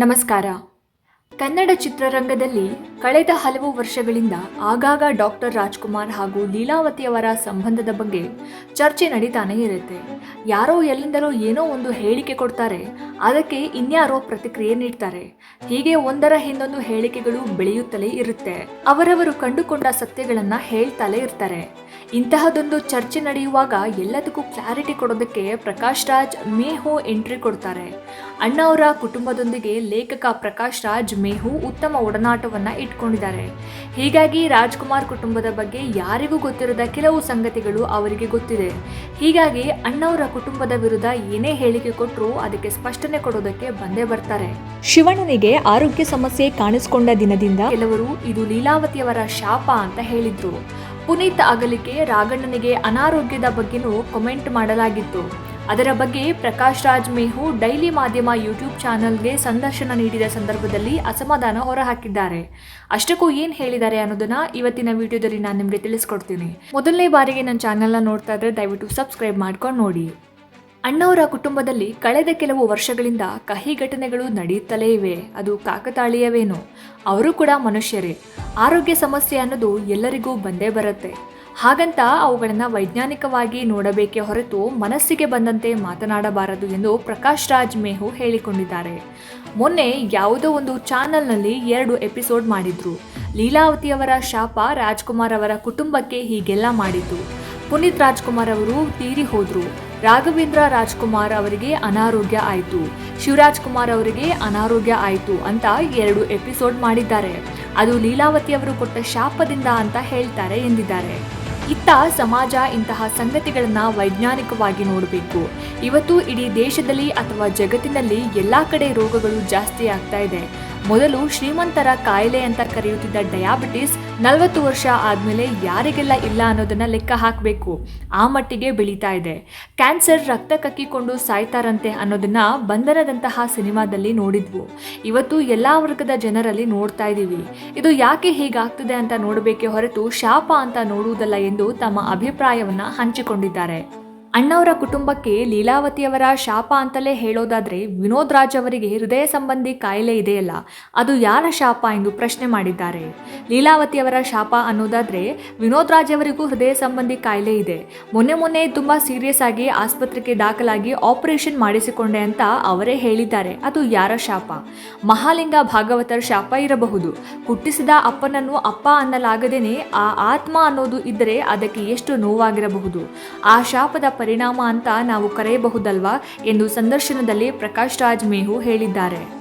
ನಮಸ್ಕಾರ. ಕನ್ನಡ ಚಿತ್ರರಂಗದಲ್ಲಿ ಕಳೆದ ಹಲವು ವರ್ಷಗಳಿಂದ ಆಗಾಗ ಡಾಕ್ಟರ್ ರಾಜ್ಕುಮಾರ್ ಹಾಗೂ ಲೀಲಾವತಿಯವರ ಸಂಬಂಧದ ಬಗ್ಗೆ ಚರ್ಚೆ ನಡೀತಾನೆ ಇರುತ್ತೆ. ಯಾರೋ ಎಲ್ಲಿಂದಲೋ ಏನೋ ಒಂದು ಹೇಳಿಕೆ ಕೊಡ್ತಾರೆ, ಅದಕ್ಕೆ ಇನ್ಯಾರೋ ಪ್ರತಿಕ್ರಿಯೆ ನೀಡ್ತಾರೆ. ಹೀಗೆ ಒಂದರ ಹಿಂದೊಂದು ಹೇಳಿಕೆಗಳು ಬೆಳೆಯುತ್ತಲೇ ಇರುತ್ತೆ. ಅವರವರು ಕಂಡುಕೊಂಡ ಸತ್ಯಗಳನ್ನ ಹೇಳ್ತಲೇ ಇರ್ತಾರೆ. ಇಂತಹದೊಂದು ಚರ್ಚೆ ನಡೆಯುವಾಗ ಎಲ್ಲದಕ್ಕೂ ಕ್ಲಾರಿಟಿ ಕೊಡೋದಕ್ಕೆ ಪ್ರಕಾಶ್ ರಾಜ್ ಮೇಹೋ ಎಂಟ್ರಿ ಕೊಡ್ತಾರೆ. ಅಣ್ಣ ಅವರ ಕುಟುಂಬದೊಂದಿಗೆ ಲೇಖಕ ಪ್ರಕಾಶ್ ರಾಜ್ ಮೇಹು ಉತ್ತಮ ಒಡನಾಟವನ್ನ ಇಟ್ಕೊಂಡಿದ್ದಾರೆ. ಹೀಗಾಗಿ ರಾಜ್ಕುಮಾರ್ ಕುಟುಂಬದ ಬಗ್ಗೆ ಯಾರಿಗೂ ಗೊತ್ತಿರದ ಕೆಲವು ಸಂಗತಿಗಳು ಅವರಿಗೆ ಗೊತ್ತಿದೆ. ಹೀಗಾಗಿ ಅಣ್ಣವರ ಕುಟುಂಬದ ವಿರುದ್ಧ ಏನೇ ಹೇಳಿಕೆ ಕೊಟ್ಟರೂ ಅದಕ್ಕೆ ಸ್ಪಷ್ಟನೆ ಕೊಡೋದಕ್ಕೆ ಬಂದೇ ಬರ್ತಾರೆ. ಶಿವಣ್ಣನಿಗೆ ಆರೋಗ್ಯ ಸಮಸ್ಯೆ ಕಾಣಿಸಿಕೊಂಡ ದಿನದಿಂದ ಕೆಲವರು ಇದು ಲೀಲಾವತಿಯವರ ಶಾಪ ಅಂತ ಹೇಳಿದ್ರು. ಪುನೀತ್ ಅಗಲಿಕೆ ರಾಗಣ್ಣನಿಗೆ ಅನಾರೋಗ್ಯದ ಬಗ್ಗೆನೂ ಕಮೆಂಟ್ ಮಾಡಲಾಗಿತ್ತು. ಅದರ ಬಗ್ಗೆ ಪ್ರಕಾಶ್ ರಾಜ್ ಮೇಹು ಡೈಲಿ ಮಾಧ್ಯಮ ಯೂಟ್ಯೂಬ್ ಚಾನೆಲ್ಗೆ ಸಂದರ್ಶನ ನೀಡಿದ ಸಂದರ್ಭದಲ್ಲಿ ಅಸಮಾಧಾನ ಹೊರಹಾಕಿದ್ದಾರೆ. ಅಷ್ಟಕ್ಕೂ ಏನು ಹೇಳಿದ್ದಾರೆ ಅನ್ನೋದನ್ನ ಇವತ್ತಿನ ವಿಡಿಯೋದಲ್ಲಿ ನಾನು ನಿಮಗೆ ತಿಳಿಸ್ಕೊಡ್ತೀನಿ. ಮೊದಲನೇ ಬಾರಿಗೆ ನನ್ನ ಚಾನೆಲ್ನ ನೋಡ್ತಾ ಇದ್ರೆ ದಯವಿಟ್ಟು ಸಬ್ಸ್ಕ್ರೈಬ್ ಮಾಡ್ಕೊಂಡು ನೋಡಿ. ಅಣ್ಣವರ ಕುಟುಂಬದಲ್ಲಿ ಕಳೆದ ಕೆಲವು ವರ್ಷಗಳಿಂದ ಕಹಿ ಘಟನೆಗಳು ನಡೆಯುತ್ತಲೇ ಇವೆ. ಅದು ಕಾಕತಾಳೀಯವೇನು. ಅವರು ಕೂಡ ಮನುಷ್ಯರೇ. ಆರೋಗ್ಯ ಸಮಸ್ಯೆ ಅನ್ನೋದು ಎಲ್ಲರಿಗೂ ಬಂದೇ ಬರುತ್ತೆ. ಹಾಗಂತ ಅವುಗಳನ್ನು ವೈಜ್ಞಾನಿಕವಾಗಿ ನೋಡಬೇಕೇ ಹೊರತು ಮನಸ್ಸಿಗೆ ಬಂದಂತೆ ಮಾತನಾಡಬಾರದು ಎಂದು ಪ್ರಕಾಶ್ ರಾಜ್ ಮೇಹು ಹೇಳಿಕೊಂಡಿದ್ದಾರೆ. ಮೊನ್ನೆ ಯಾವುದೋ ಒಂದು ಚಾನಲ್ನಲ್ಲಿ ಎರಡು ಎಪಿಸೋಡ್ ಮಾಡಿದ್ರು. ಲೀಲಾವತಿಯವರ ಶಾಪ ರಾಜ್ಕುಮಾರ್ ಅವರ ಕುಟುಂಬಕ್ಕೆ ಹೀಗೆಲ್ಲ ಮಾಡಿತು ಪುನೀತ್ ರಾಜ್ಕುಮಾರ್ ಅವರು ತೀರಿ ಹೋದ್ರು. ರಾಘವೇಂದ್ರ ರಾಜ್ಕುಮಾರ್ ಅವರಿಗೆ ಅನಾರೋಗ್ಯ ಆಯಿತು. ಶಿವರಾಜ್ ಕುಮಾರ್ ಅವರಿಗೆ ಅನಾರೋಗ್ಯ ಆಯಿತು ಅಂತ ಎರಡು ಎಪಿಸೋಡ್ ಮಾಡಿದ್ದಾರೆ. ಅದು ಲೀಲಾವತಿ ಅವರು ಕೊಟ್ಟ ಶಾಪದಿಂದ ಅಂತ ಹೇಳ್ತಾರೆ ಎಂದಿದ್ದಾರೆ. ಇತ್ತ ಸಮಾಜ ಇಂತಹ ಸಂಗತಿಗಳನ್ನ ವೈಜ್ಞಾನಿಕವಾಗಿ ನೋಡಬೇಕು. ಇವತ್ತು ಇಡೀ ದೇಶದಲ್ಲಿ ಅಥವಾ ಜಗತ್ತಿನಲ್ಲಿ ಎಲ್ಲಾ ಕಡೆ ರೋಗಗಳು ಜಾಸ್ತಿ ಆಗ್ತಾ ಇದೆ. ಮೊದಲು ಶ್ರೀಮಂತರ ಕಾಯಿಲೆ ಅಂತ ಕರೆಯುತ್ತಿದ್ದ ಡಯಾಬಿಟಿಸ್ ನಲವತ್ತು ವರ್ಷ ಆದಮೇಲೆ ಯಾರಿಗೆಲ್ಲ ಇಲ್ಲ ಅನ್ನೋದನ್ನ ಲೆಕ್ಕ ಹಾಕಬೇಕು? ಆ ಮಟ್ಟಿಗೆ ಬೆಳೀತಾ ಇದೆ. ಕ್ಯಾನ್ಸರ್ ರಕ್ತ ಕಕ್ಕಿಕೊಂಡು ಸಾಯ್ತಾರಂತೆ ಅನ್ನೋದನ್ನ ಬಂಧನದಂತಹ ಸಿನಿಮಾದಲ್ಲಿ ನೋಡಿದ್ವು. ಇವತ್ತು ಎಲ್ಲ ವರ್ಗದ ಜನರಲ್ಲಿ ನೋಡ್ತಾ ಇದ್ದೀವಿ ಇದು ಯಾಕೆ ಹೀಗಾಗ್ತಿದೆ ಅಂತ ನೋಡಬೇಕೇ ಹೊರತು ಶಾಪ ಅಂತ ನೋಡುವುದಲ್ಲ ಎಂದು ತಮ್ಮ ಅಭಿಪ್ರಾಯವನ್ನ ಹಂಚಿಕೊಂಡಿದ್ದಾರೆ. ಅಣ್ಣವರ ಕುಟುಂಬಕ್ಕೆ ಲೀಲಾವತಿಯವರ ಶಾಪ ಅಂತಲೇ ಹೇಳೋದಾದ್ರೆ ವಿನೋದ್ ರಾಜ್ ಅವರಿಗೆ ಹೃದಯ ಸಂಬಂಧಿ ಕಾಯಿಲೆ ಇದೆಯಲ್ಲ, ಅದು ಯಾರ ಶಾಪ ಎಂದು ಪ್ರಶ್ನೆ ಮಾಡಿದ್ದಾರೆ. ಲೀಲಾವತಿಯವರ ಶಾಪ ಅನ್ನೋದಾದ್ರೆ ವಿನೋದ್ ರಾಜ್ ಅವರಿಗೂ ಹೃದಯ ಸಂಬಂಧಿ ಕಾಯಿಲೆ ಇದೆ. ಮೊನ್ನೆ ಮೊನ್ನೆ ತುಂಬ ಸೀರಿಯಸ್ ಆಗಿ ಆಸ್ಪತ್ರೆಗೆ ದಾಖಲಾಗಿ ಆಪರೇಷನ್ ಮಾಡಿಸಿಕೊಂಡೆ ಅಂತ ಅವರೇ ಹೇಳಿದ್ದಾರೆ, ಅದು ಯಾರ ಶಾಪ? ಮಹಾಲಿಂಗ ಭಾಗವತರ ಶಾಪ ಇರಬಹುದು. ಹುಟ್ಟಿಸಿದ ಅಪ್ಪನನ್ನು ಅಪ್ಪ ಅನ್ನಲಾಗದೇನೆ ಆ ಆತ್ಮ ಅನ್ನೋದು ಇದ್ದರೆ ಅದಕ್ಕೆ ಎಷ್ಟು ನೋವಾಗಿರಬಹುದು? ಆ ಶಾಪದ ಪರಿಣಾಮ ಅಂತ ನಾವು ಕರೆಯಬಹುದಲ್ವಾ ಎಂದು ಸಂದರ್ಶನದಲ್ಲಿ ಪ್ರಕಾಶ್ ರಾಜ್ ಮೇಹು ಹೇಳಿದ್ದಾರೆ.